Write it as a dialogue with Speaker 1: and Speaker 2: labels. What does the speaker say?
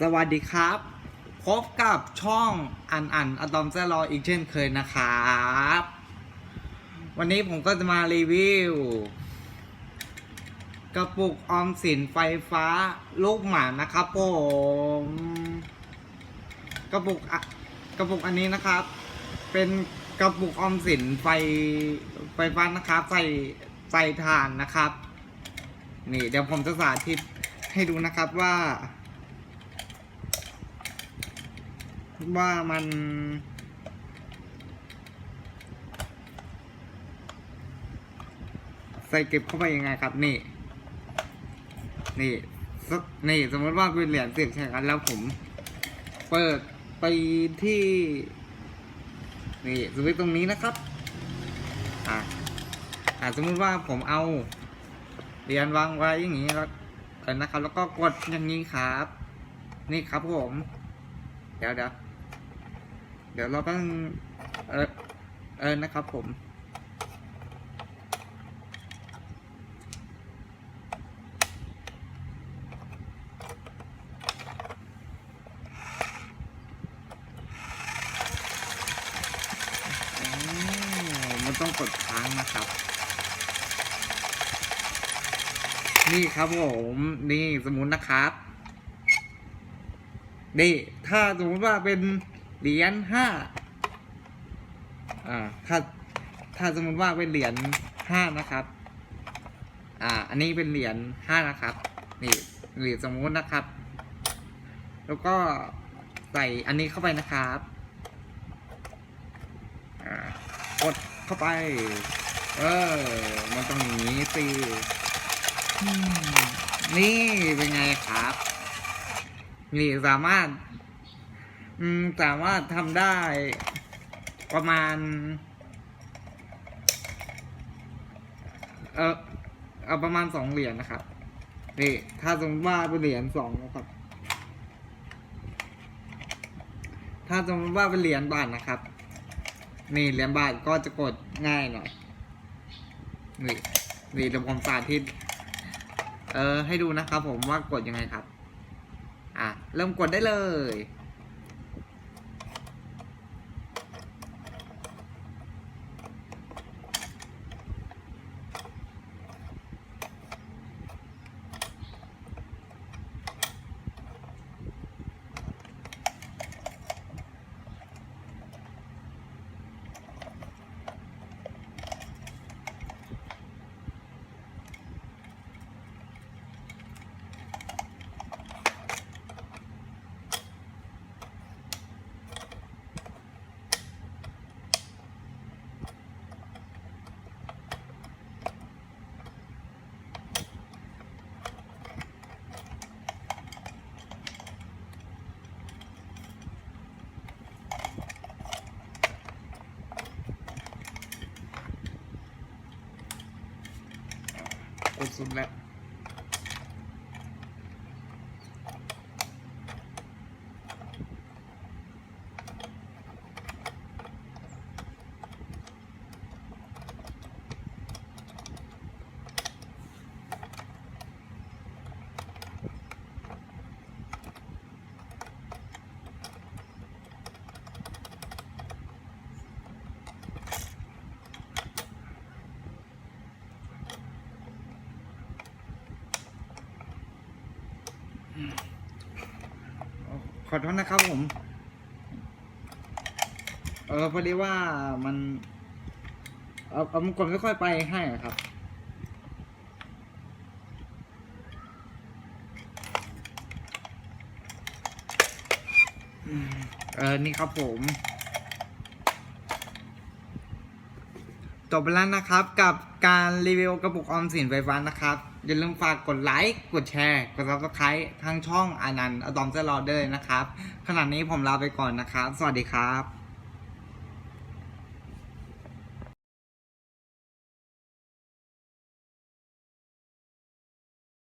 Speaker 1: สวัสดีครับ พบกับช่องอันอันอะตอมเซลออีกเช่นเคยนะครับ วันนี้ผมก็จะมารีวิว กระปุกออมสินไฟฟ้าลูกหมานะครับผม กระปุกกระปุกอันนี้นะครับ เป็นกระปุกออมสินไฟไฟฟ้านะครับใส่ใส่ถ่านนะครับ นี่เดี๋ยวผมจะสาธิตให้ดูนะครับว่า ว่ามันใส่เก็บเข้าไปยังไงครับ นี่ นี่นี่สมมติว่าเป็นเหรียญสิบใช่ครับแล้วผม เปิดไปที่ นี่สวิตช์ตรงนี้นะครับ อ่าอ่าสมมติว่าผมเอาเหรียญวางไว้อย่างนี้แล้วนะครับ แล้วก็กดอย่างนี้ครับ นี่ครับผม เดี๋ยวเดี๋ยว เดี๋ยวเราต้องเออเออนะครับผมอ๋อมันต้องกดค้างนะครับ นี่ครับผม นี่สมมุตินะครับ นี่ ถ้าสมมติว่าเป็น เหรียญห้าอ่าถ้าถ้าสมมติว่าเป็นเหรียญห้านะครับ อ่า อันนี้เป็นเหรียญห้านะครับ นี่เหรียญสมมุตินะครับ แล้วก็ใส่อันนี้เข้าไปนะครับอ่ากดเข้าไป เออ มันต้องอย่างนี้สิ นี่เป็นไงครับ นี่สามารถ อืมสามารถทำได้ประมาณ เออเอาประมาณสองเหรียญนะครับนี่ถ้าสมมติว่าเป็นเหรียญสองนะครับ ถ้าสมมติว่าเป็นเหรียญบาทนะครับ นี่เหรียญบาทก็จะกดง่ายหน่อย นี่นี่เดี๋ยวผมสาธิต เออให้ดูนะครับผมว่ากดยังไงครับ อะเริ่มกดได้เลย กดสุดแล้ว ขอโทษนะครับผม เออพอดีว่ามัน เอาเอามันกดไม่ค่อยไปให้อะครับ เออนี่ครับผม จบไปแล้วนะครับกับการรีวิวกระปุกออมสินไฟฟ้านะครับ อย่าลืมฝากกดไลค์กดแชร์ กด subscribe ทางช่องอานันต์อะตอมเซลอเดอร์นะครับขณะนี้ผมลาไปก่อนนะครับ สวัสดีครับ